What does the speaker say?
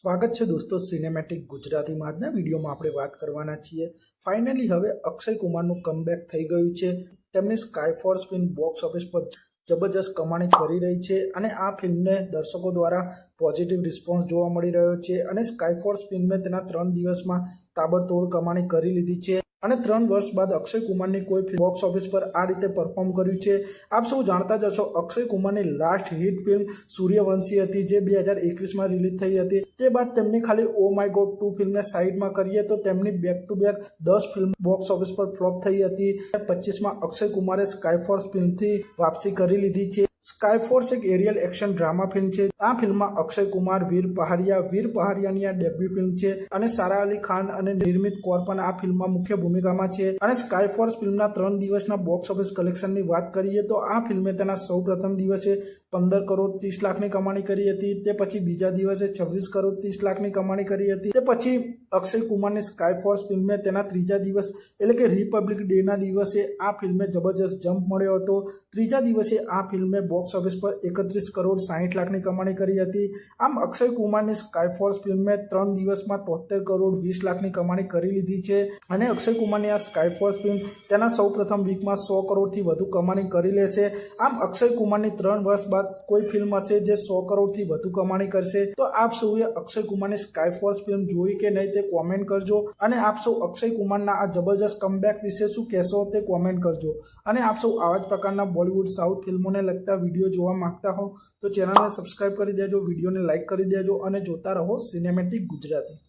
સ્વાગત છે દોસ્તો સિનેમેટિક ગુજરાતીમાં આજના વિડીયોમાં આપણે વાત કરવાના છીએ. ફાઇનલી હવે અક્ષય કુમારનું કમબેક થઈ ગયું છે. તેમણે Sky Force film box office પર જબરજસ્ત કમાણી કરી રહી છે અને આ ફિલ્મને દર્શકો દ્વારા પોઝિટિવ રિસ્પોન્સ જોવા મળી રહ્યો છે અને સ્કાય ફોર્સ ફિલ્મે તેના ત્રણ દિવસમાં તાબડતોડ કમાણી કરી લીધી છે. અને ત્રણ વર્ષ બાદ અક્ષય કુમારની કોઈ બોક્સ ઓફિસ પર આ રીતે પરફોર્મ કર્યું છે. આપ સૌ જાણતા જ હશો, અક્ષય કુમારની લાસ્ટ હિટ ફિલ્મ સૂર્યવંશી હતી, જે બે હજાર એકવીસમાં રિલીઝ થઈ હતી. તે બાદ તેમની ખાલી ઓ માય ગોડ ટુ ફિલ્મને સાઈડમાં કરીએ તો તેમની બેક ટુ બેક દસ ફિલ્મ બોક્સ ઓફિસ પર ફ્લોપ થઈ હતી. પચીસમાં અક્ષય કુમારે સ્કાયફોર્સ ફિલ્મથી વાપસી કરી લીધી છે. સ્કાય ફોર્સ એક એરિયલ એક્શન ડ્રામા ફિલ્મ છે. આ ફિલ્મમાં અક્ષય કુમાર, વીર પહાડિયા વીર પહાડિયાની આ ડેબ્યુ ફિલ્મ છે અને સારા અલી ખાન અને નિર્મિત કૌર પણ આ ફિલ્મમાં મુખ્ય ભૂમિકામાં છે. અને સ્કાય ફોર્સ ફિલ્મના ત્રણ દિવસના બોક્સ ઓફિસ કલેક્શનની વાત કરીએ તો આ ફિલ્મે તેના સૌ પ્રથમ દિવસે પંદર કરોડ ત્રીસ લાખની કમાણી કરી હતી, તે પછી બીજા દિવસે છવ્વીસ કરોડ ત્રીસ લાખની કમાણી કરી હતી, તે પછી અક્ષય કુમારની સ્કાય ફોર્સ ફિલ્મે તેના ત્રીજા દિવસ, એટલે કે રિપબ્લિક ડેના દિવસે આ ફિલ્મે જબરજસ્ત જમ્પ મળ્યો હતો. ત્રીજા દિવસે આ ફિલ્મે બોક્સ ઓફિસ પર એકત્રીસ કરોડ સાહીઠ લાખની કમાણી કરી હતી. આમ અક્ષય કુમારની સ્કાયફોર્સ ફિલ્મે ત્રણ દિવસમાં તોતેર કરોડ વીસ લાખની કમાણી કરી લીધી છે અને અક્ષય કુમારની આ સ્કાયફોર્સ ફિલ્મ તેના સૌ પ્રથમ વીકમાં સો કરોડથી વધુ કમાણી કરી લેશે. આમ અક્ષય કુમારની ત્રણ વર્ષ બાદ કોઈ ફિલ્મ હશે જે સો કરોડથી વધુ કમાણી કરશે? તો આપ સૌએ અક્ષય કુમારની સ્કાયફોર્સ ફિલ્મ જોઈ કે નહીં તે કોમેન્ટ કરજો અને આપ સૌ અક્ષય કુમારના આ જબરજસ્ત કમબેક વિશે શું કહેશો તે કોમેન્ટ કરજો. અને આપ સૌ આવા જ પ્રકારના બોલિવૂડ સાઉથ ફિલ્મોને લગતા વીડિયો જોવા માંગતા હો તો ચેનલને સબસ્ક્રાઇબ કરી દેજો, વિડીયોને લાઇક કરી દેજો અને જોતા રહો સિનેમેટિક ગુજરાતી.